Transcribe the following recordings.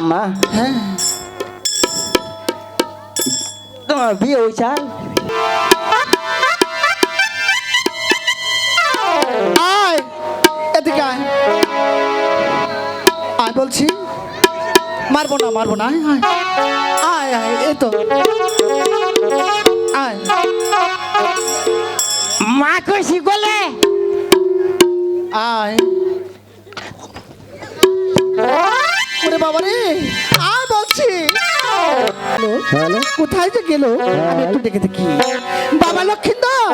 আম্মা। হ্যাঁ তোমার বিয়ে হয়েছে আয়, এদিকে আয়। আয় বলছি। মারবো না মারবো না। আয় আয়, এই তো। কোথায় যে গেল আমি একটু দেখে দেখি। বাবা লক্ষ্মীন্দর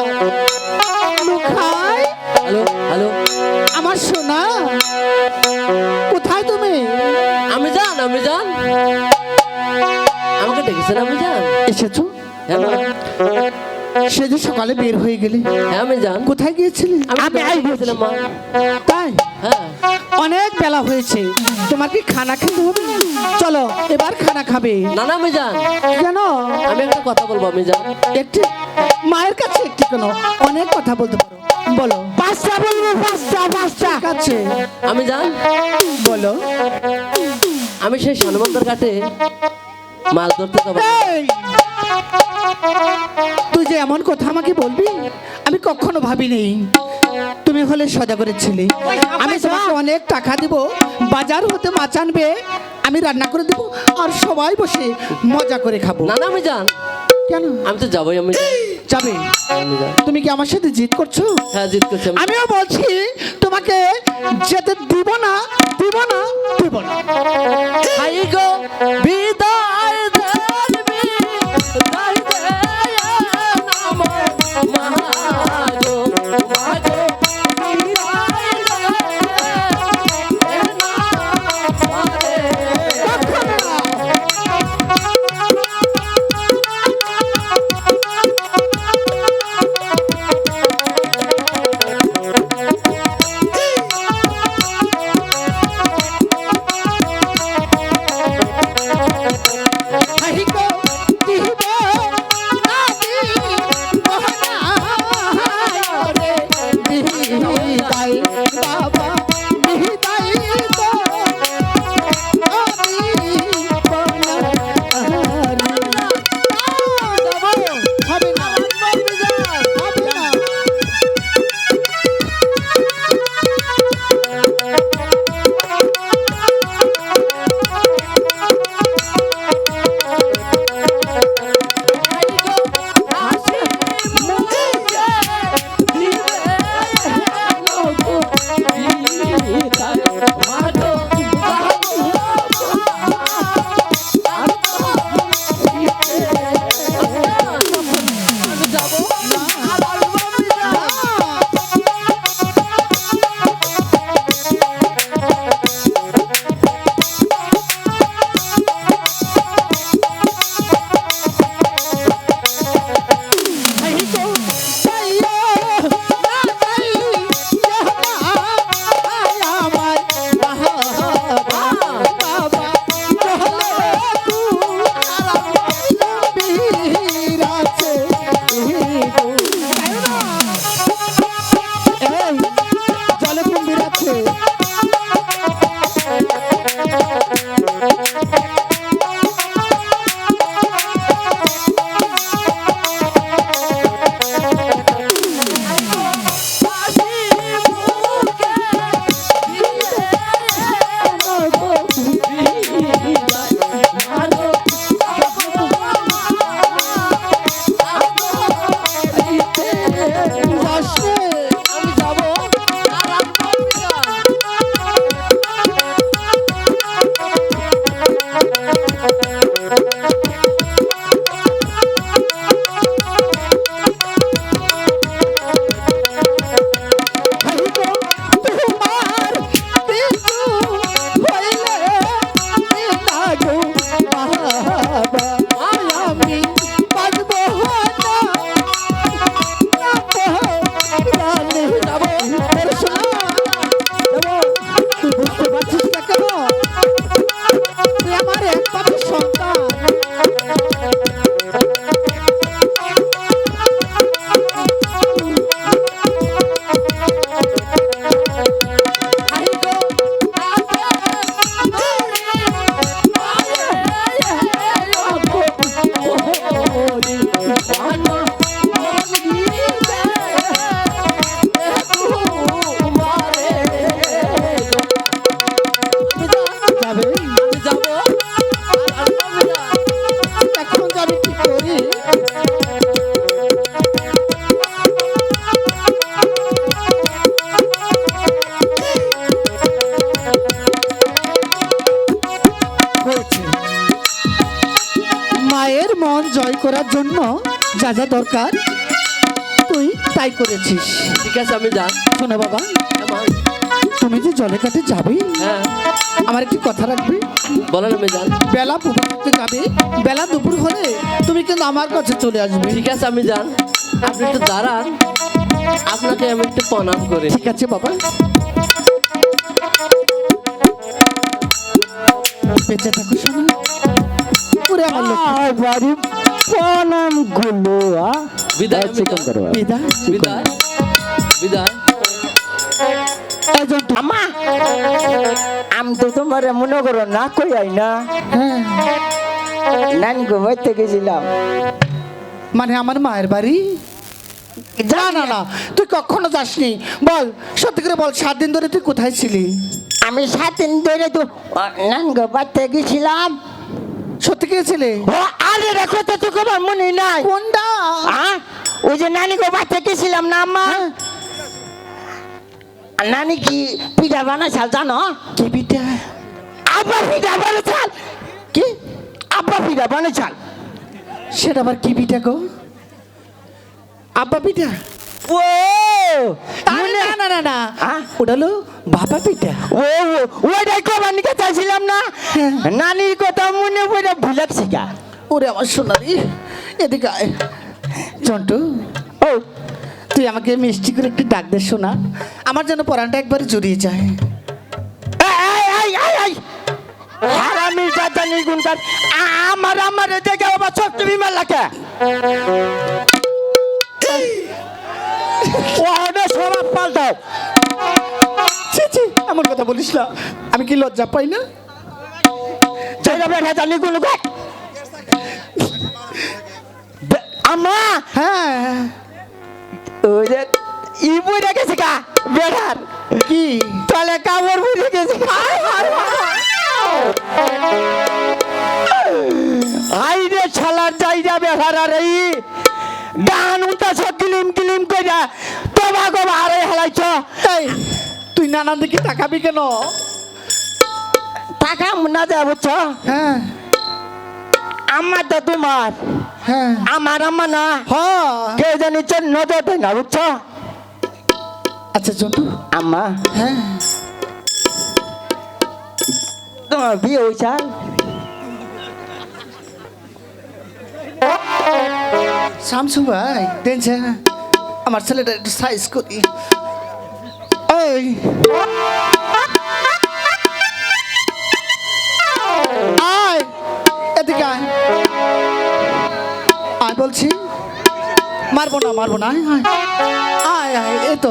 লুকাই হ্যালো হ্যালো। আমার সোনা কোথায় তুমি? আমি জান আমি জান। আমাকে দেখেছেন আমি জান। এসেছ? হ্যাঁ মা। সে যে সকালে বের হয়ে গেলে হ্যাঁ আমি জান কোথায় গিয়েছিলে? আমি আই গিয়েছিলাম মা? তাই? হ্যাঁ। অনেক বেলা হয়েছে। তোমার কি খানা খেতে হবে? চলো এবার খানা খাবে। না না আমি জান কেন? আমি একটা কথা বলব আমি জান একটি? মায়ের কাছে একটি কেন? অনেক কথা বলতে পারো। বলো। পাঁচটা বলব পাঁচটা পাঁচটা। ঠিক আছে। আমি জান বলো। আমি সেই সানবন্দর ঘাটে মাছ ধরতে যাব! তুই এমন কথা আমাকে বলবি? আমি কখনো ভাবিনি। তুমি হলে সদাগরের ছেলে। আমি তোমাকে অনেক টাকা দিব। বাজার হতে মাছ আনবে আমি রান্না করে দেবো আর সবাই বসে মজা করে খাব। না না আমি জান কেন? আমি তো যাবোই আমি যাবে? তুমি কি আমার সাথে জিত করছ? হ্যাঁ জিত করছি আমি। আমিও বলছি তোমাকে যেতে দিব না দিব না দিব না। হাই গো বিদায় আমার একমাত্র সন্তান করার জন্য যা যা দরকার তুই তাই করেছিস। ঠিক আছে আমি যা শোনো বাবা হ্যাঁ, তুমি যে জলে কাটে যাবে হ্যাঁ। আমার একটি কথা রাখবে? বলেন আমি যান। বেলা পুকুর করতে যাবে বেলা দুপুর হলে তুমি কিন্তু আমার কাছে চলে আসবে। ঠিক আছে আমি যান। আপনি একটু দাঁড়ান। আপনাকে আমি একটু প্রণাম করি। ঠিক আছে বাবা। বেঁচে থাকো শোনা ওরে আমার বাড়ি। প্রণামগুলো বিদায় বিদায় বিদায় বিদায় আমা আমি তো তোমার মনে করো না কই আই না হ্যাঁ নানি গো বাইতে গেছিলাম মানে আমার মায়ের বাড়ি না না না তুই কখনো যাসনি বল সত্যি করে বল সাত দিন ধরে তুই কোথায় ছিলি আমি সাত দিন ধরে তো নানি গো বাইতে গেছিলাম সত্যি গিয়েছিলে ও আরে রেখো তো তোকে আমার মনে নাই। কোনটা? আ? ওই যে নানি গো বাইতে গেছিলাম না আম্মা? হ্যাঁ। নানি কি পিঠা বানাইছাল জানো? কি পিঠা? আব্বা পিঠা বানাইছাল। কি? আব্বা পিঠা বানাইছাল। সেটা আবার কি পিঠা গো? আব্বা পিঠা? ও আরে না না না না? ওটা হলো বাবা পিঠা। ও ওইটাই কবার নিকে চাইছিলাম না? হ্যাঁ। নানির কথা মনে পড়ে ভুলাচ্ছি গা ওরে আমার সোনারি এদিকে আয়। চন্টু ও। তুই আমাকে মিষ্টি করে একটু ডাক দে শোনা আমার যেন পরানটা একবারে জড়িয়ে যায়। হারামির জাতানি গুনকার আমার আমার দেখে বাবা ছোট্ট বিমার লাগে পাল্টাও ছি ছি এমন কথা বলিস না। আমি কি লজ্জা পাই না? বেঠা জানি গুলো আমা হ্যাঁ। ওই যে ই বুঝে গেছে গা বেড়ার কি? তলে কাপড় বুঝে গেছে আই রে ছালার যাইরা বেহারা রে গান উল্টা সব কিলিম কিলিম কইরা তোমাকে ভারে হেলাইছ এই তুই নানান দিকে তাকাবি কেন? টাকা মুনা দেয় বুঝছ? হ্যাঁ। আমার তো তোমার। হ্যাঁ। আমার আমার না। হ্যাঁ। কে জানি নজর দেয় না বুঝছ? আচ্ছা জন্টু আম্মা। হ্যাঁ। তোমার বিয়ে হয়েছে শামসু ভাই দেখছে আমার ছেলেটা একটু সাইজ করি। ওই আয়, এদিকে আয়। বলছি। মারবো না মারবো না। আয় আয়, এই তো।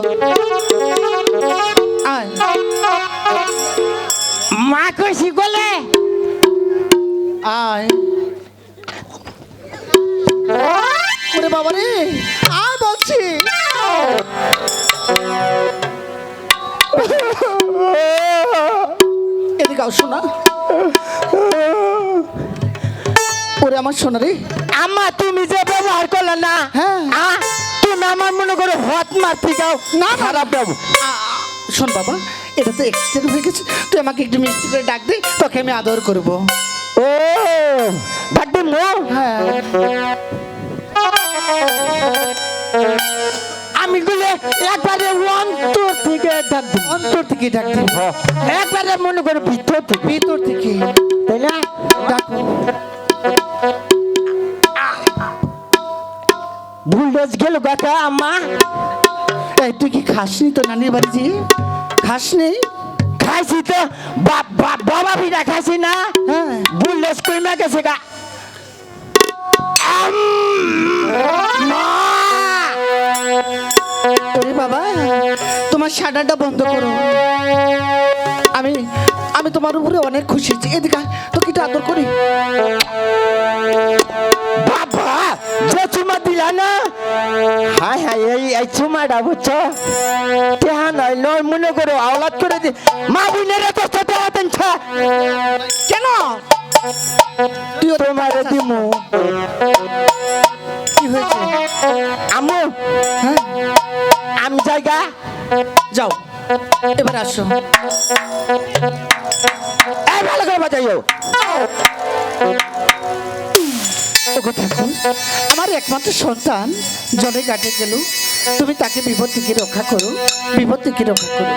আও শোনা ওরে আমার সোনা রে। আম্মা তুমি যে ব্যবহার করলে না হ্যাঁ। তুমি আমার মনে করো হট মারতে যাও। না, খারাপ আ- শোন বাবা এটা তো এক্সিডেন্ট হয়ে গেছে। তুই আমাকে একটু মিষ্টি করে ডাক দে তোকে আমি আদর করব। ও ডাকবি মো। হ্যাঁ। আমি গুলে একবারে অন্তর থেকে ডাকবো অন্তর থেকে ডাক দে একবারে মনে করো ভিতর থেকে ভিতর থেকে। তাই না? ডাকো। ভুলডোজ গেল গাকা আম্মা। এই তুই কি খাসনি তো নানির বাড়ি খাসনি? খাইছি তো। বা- বা- বাবা ভিড়া খাইছি না। হ্যাঁ। ভুলডোজ কইমা গেছে গা। আম, বাবা তোমার শাটারটা বন্ধ করো। আমি আমি তোমার উপরে অনেক খুশি হয়েছি। এদিকে তোকে একটু আদর করি। বাবা যে চুমা দিলা না? হাই হাই এই এই চুমাটা বুঝছ? তেহা নয় নয় মনে করো আওলাদ করে দি মা বুনেরা তো সাথে হাতেন কেন? তুই তোমার দিমু। কি হয়েছে? আমু হ্যাঁ? জায়গা? যাও, এবার আসো। ভালো করে বাজাইও। আমার একমাত্র সন্তান জলে কাটে গেল। তুমি তাকে বিপদ থেকে রক্ষা করো বিপদ থেকে রক্ষা করো।